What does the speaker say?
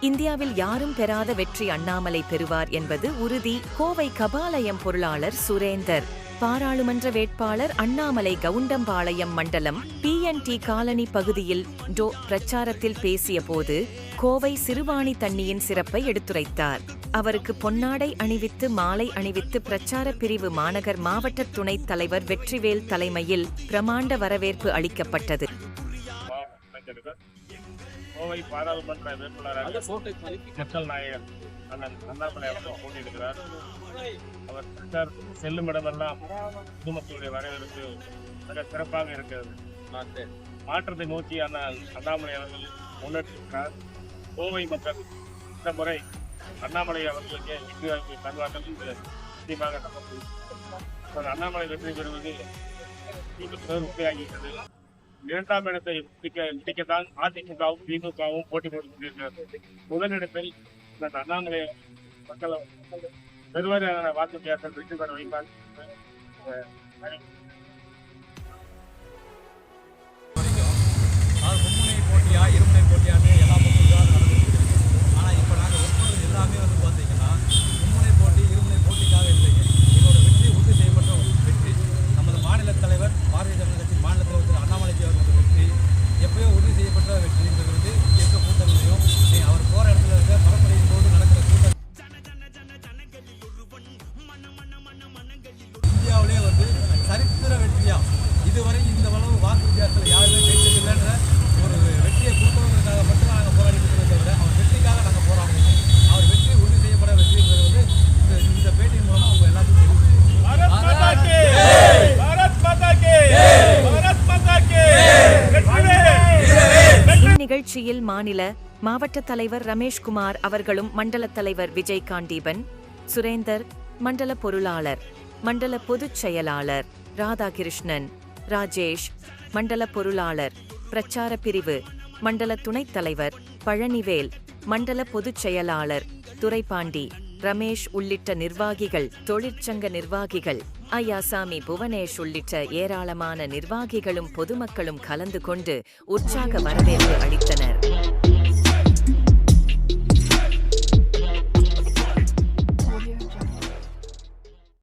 இந்தியாவில் யாரும் பெறாத வெற்றி அண்ணாமலை பெறுவார் என்பது உறுதி. கோவை கபாலயம் பொருளாளர் சுரேந்தர். பாராளுமன்ற வேட்பாளர் அண்ணாமலை கவுண்டம்பாளையம் மண்டலம் பிஎன்டி காலனி பகுதியில் டோ பிரச்சாரத்தில் பேசியபோது கோவை சிறுவாணி தண்ணியின் சிறப்பை எடுத்துரைத்தார். அவருக்கு பொன்னாடை அணிவித்து மாலை அணிவித்து பிரச்சார பிரிவு மாநகர் மாவட்ட துணைத் தலைவர் வெற்றிவேல் தலைமையில் பிரமாண்ட வரவேற்பு அளிக்கப்பட்டது. கோவை பாராளுமன்ற வேட்பாளராக மக்கள் நாயகர் அண்ணன் அண்ணாமலை அவர்கள் போட்டியிடுகிறார். அவர் பிரச்சார செல்லும் இடமெல்லாம் பொதுமக்களுடைய வரவேற்பு மிக சிறப்பாக இருக்கிறது. மாற்றத்தை நோக்கி அண்ணன் அண்ணாமலை அவர்கள் முன்னெடுத்திருக்கிறார் கோவை மக்கள் இந்த முறை அண்ணாமலை அவர்களுக்கு வெற்றி வாய்ப்பு தருவார்கள் என்று நிச்சயமாக அவர் அண்ணாமலை வெற்றி பெறுவது உறுதியாகிவிட்டது இரண்டாம் இடத்தை பிடிக்கத்தான் அதிமுகவும் திமுகவும் போட்டி போட்டுக் கொண்டிருக்கிறது முதலிடத்தில் இந்த அண்ணாமலை மக்கள் பெருவாரியான வாக்கு வித்தியாசம் வெற்றி பெற வைப்பார். இதுவரை இந்த அளவு வாக்கு வித்தியாசத்தில் யாருமே ஜெயிச்சதில்லைன்ற ஒரு வெற்றியை கொடுக்கணுங்கிறதுக்காக மட்டும் நாங்கள் போராடிட்டு இருக்கிறத தவிர அவர் வெற்றிக்காக நாங்கள் போராடுறோம். அவர் வெற்றி உறுதி செய்யப்பட வெற்றிங்கிறது வந்து இந்த இந்த பேட்டியின் மூலமாக அவங்க கி! இந்நிகழ்ச்சியில் மாநில மாவட்ட தலைவர் ரமேஷ்குமார் அவர்களும் மண்டல தலைவர் விஜய் காண்டீபன் சுரேந்தர் மண்டல பொருளாளர் மண்டல பொதுச் செயலாளர் ராதாகிருஷ்ணன் ராஜேஷ் மண்டல பொருளாளர் பிரச்சார பிரிவு மண்டல துணைத் தலைவர் பழனிவேல் மண்டல பொதுச் செயலாளர் துரைபாண்டி ரமேஷ் உள்ளிட்ட நிர்வாகிகள் தொழிற்சங்க நிர்வாகிகள் ஐயாசாமி புவனேஷ் உள்ளிட்ட ஏராளமான நிர்வாகிகளும் பொதுமக்களும் கலந்து கொண்டு உற்சாக வரவேற்பு அளித்தனர்.